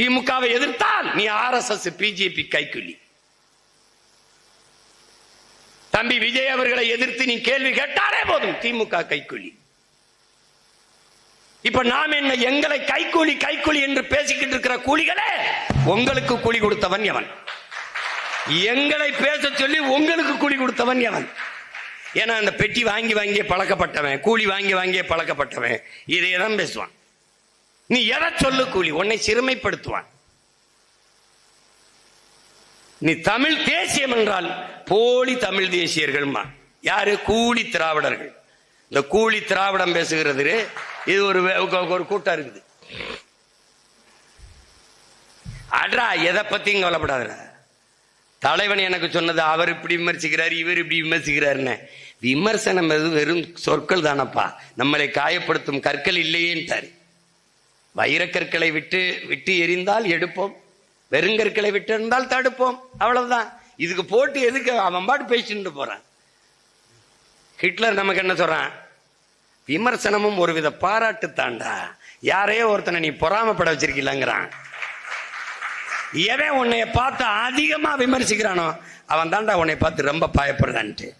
திமுகவை எதிர்த்தால் நீ ஆர்எஸ்எஸ் பிஜேபி கைக்குலி. தம்பி விஜய் அவர்களை எதிர்த்து நீ கேள்வி கேட்டாலே போதும் திமுக கைக்கூலி. இப்ப நாம் என்ன எங்களை கைக்கூலி கைக்கூலி என்று பேசிக்கிட்டு இருக்கிற கூலிகளே உங்களுக்கு கூலி கொடுத்தவன் எவன்? எங்களை பேச சொல்லி உங்களுக்கு கூலி கொடுத்தவன் எவன்? ஏன்னா அந்த பெட்டி வாங்கி வாங்கியே பழக்கப்பட்டவன் கூலி வாங்கி வாங்கியே பழக்கப்பட்டவன். இதை தான் பேசுவான். நீ எதை சொல்லு கூலி? உன்னை சிறுமைப்படுத்துவான். நீ தமிழ் தேசியம் என்றால் போலி தமிழ் தேசியர்கள்மா. யாரு? கூலி திராவிடர்கள். இந்த கூலி திராவிடம் பேசுகிறது இது ஒரு ஒரு கூட்டம் இருக்குது. அட்ரா எதை பத்தியும் கவலைப்படாத தலைவன் எனக்கு சொன்னது அவர் இப்படி விமர்சிக்கிறார் இவர் இப்படி விமர்சிக்கிறாருன்னு. விமர்சனம் எது வெறும் சொற்கள் தானப்பா. நம்மளை காயப்படுத்தும் கற்கள் இல்லையேன்ட்டாரு. வைரக்கற்களை விட்டு விட்டு எரிந்தால் எடுப்போம். வெறுங்கற்களை விட்டு இருந்தால் தடுப்போம். அவ்வளவுதான். இதுக்கு போட்டு எதுக்கு அவன் பாட்டு பேசிட்டு போறான். ஹிட்லர் நமக்கு என்ன சொல்றான்? விமர்சனமும் ஒருவித பாராட்டு தாண்டா. யாரையோ ஒருத்தனை நீ பொறாமப்பட வச்சிருக்கீங்களங்கிறான். எவன் உன்னைய பார்த்து அதிகமா விமர்சிக்கிறானோ அவன் தாண்டா உன்னை பார்த்து ரொம்ப பயப்படுறான்ட்டு.